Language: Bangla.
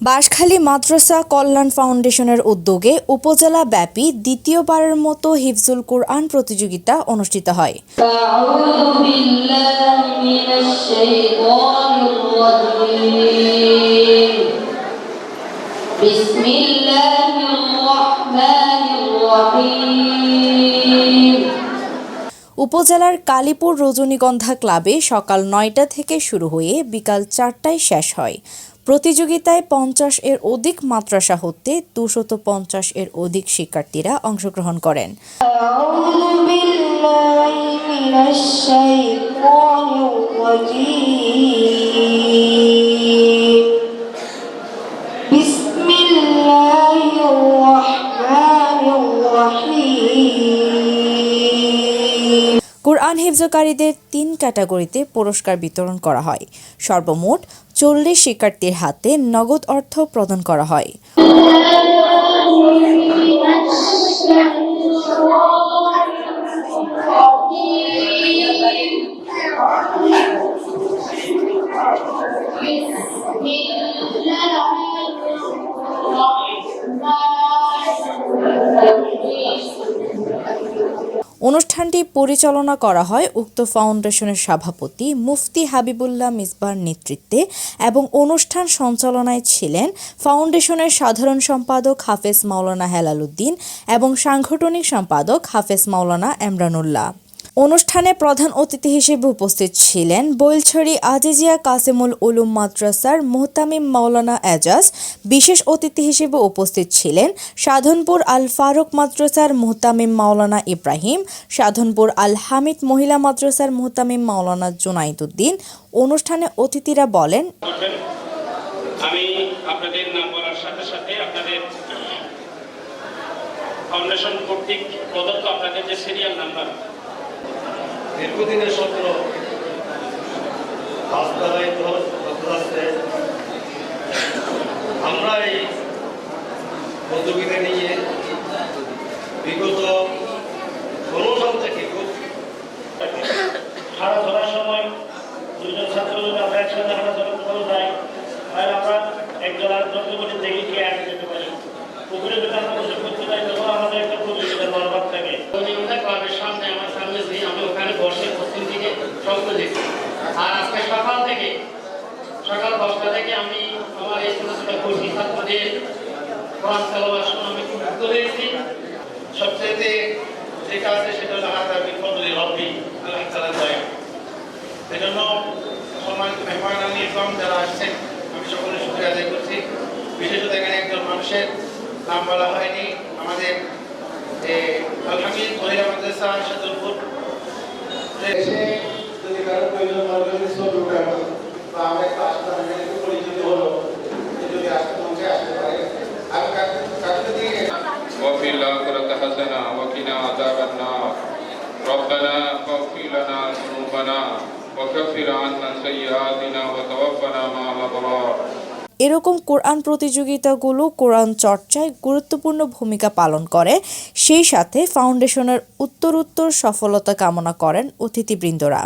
বাঁশখালী মাদ্রাসা কল্যাণ ফাউন্ডেশনের উদ্যোগে উপজেলা ব্যাপী দ্বিতীয়বারের মতো হিফজুল কোরআন প্রতিযোগিতা অনুষ্ঠিত হয়। উপজেলার কালীপুর রজনীগন্ধা ক্লাবে সকাল নয়টা থেকে শুরু হয়ে বিকাল চারটায় শেষ হয়। প্রতিযোগিতায় পঞ্চাশ এর অধিক মাদ্রাসা হতে দুশত পঞ্চাশ এর অধিক শিক্ষার্থীরা অংশগ্রহণ করেন। বিল্লাহি মিনাশ শাইতানির রাজীম। কোরআন তিন ক্যাটাগরিতে পুরস্কার বিতরণ করা হয়। সর্বমোট চল্লিশ শিক্ষার্থীর হাতে নগদ অর্থ প্রদান করা হয়। অনুষ্ঠানটি পরিচালনা করা হয় উক্ত ফাউন্ডেশনের সভাপতি মুফতি হাবিবুল্লাহ মিসবার নেতৃত্বে এবং অনুষ্ঠান সঞ্চালনায় ছিলেন ফাউন্ডেশনের সাধারণ সম্পাদক হাফেজ মাওলানা হেলালুদ্দিন এবং সাংগঠনিক সম্পাদক হাফেজ মাওলানা এমরানুল্লাহ। অনুষ্ঠানে প্রধান অতিথি হিসেবে উপস্থিত ছিলেন বৈলছড়ি আজিজিয়া কাসেমুল উলুম মাদ্রাসার মোহতামিম মাওলানা এজাজ। বিশেষ অতিথি হিসেবে উপস্থিত ছিলেন সাধনপুর আল ফারুক মাদ্রাসার মোহতামিম মাওলানা ইব্রাহিম, সাধনপুর আল হামিদ মহিলা মাদ্রাসার মোহতামিম মাওলানা জুনাইদুদ্দিন। অনুষ্ঠানে অতিথিরা বলেন, আমি আপনাদের নাম বলার সাথে সাথে আপনাদের ফাউন্ডেশন কর্তৃক প্রদত্ত আপনাদের যে সিরিয়াল নাম্বার দীর্ঘদিনের স্বপ্ন। আমরা এই প্রতিযোগিতা নিয়ে বিগত ষোলো সাল থেকে হারা ধরার সময় দুজন ছাত্র যদি আমরা একসাথে হারা ধরা ধরা যায় তাহলে আমরা একজন আরেকজনকে বলি দেখি কে আগে যেতে পারি। পুকুরে যদি আমরা গোসল করতে যাই তখন আমাদের একটা প্রতিযোগিতার মনোভাব থাকে রবীন্দ্রনাথ ক্লাবের সামনে আমার সামনে যে আমি ওখানে বসে পশ্চিম দিকে স্বপ্ন দেখি আর আজকে সকাল থেকে সকাল দশটা থেকে আমি আমার ছোট ছাত্রদের কোরআন সেটা হলো হাজার বিপদে রব্বি, আল্লাহ তালা দয়া। এজন্য সম্মানিত মেহমান যারা আসছেন, আমি সকলের সুখে আদায় করছি। বিশেষত এখানে একজন মানুষের নাম বলা হয়নি, আমাদের আলহামিদ মহিলা মাদ্রাসা সাদুলপুর এসে النار ربنا فاغفر لنا ذنوبنا وكفر عنا سيئاتنا وتوفنا مع الأبرار এরকম কোরআন প্রতিযোগিতাগুলো কোরআন চর্চায় গুরুত্বপূর্ণ ভূমিকা পালন করে সেই সাথে ফাউন্ডেশনের উত্তরোত্তর সফলতা কামনা করেন অতিথিবৃন্দরা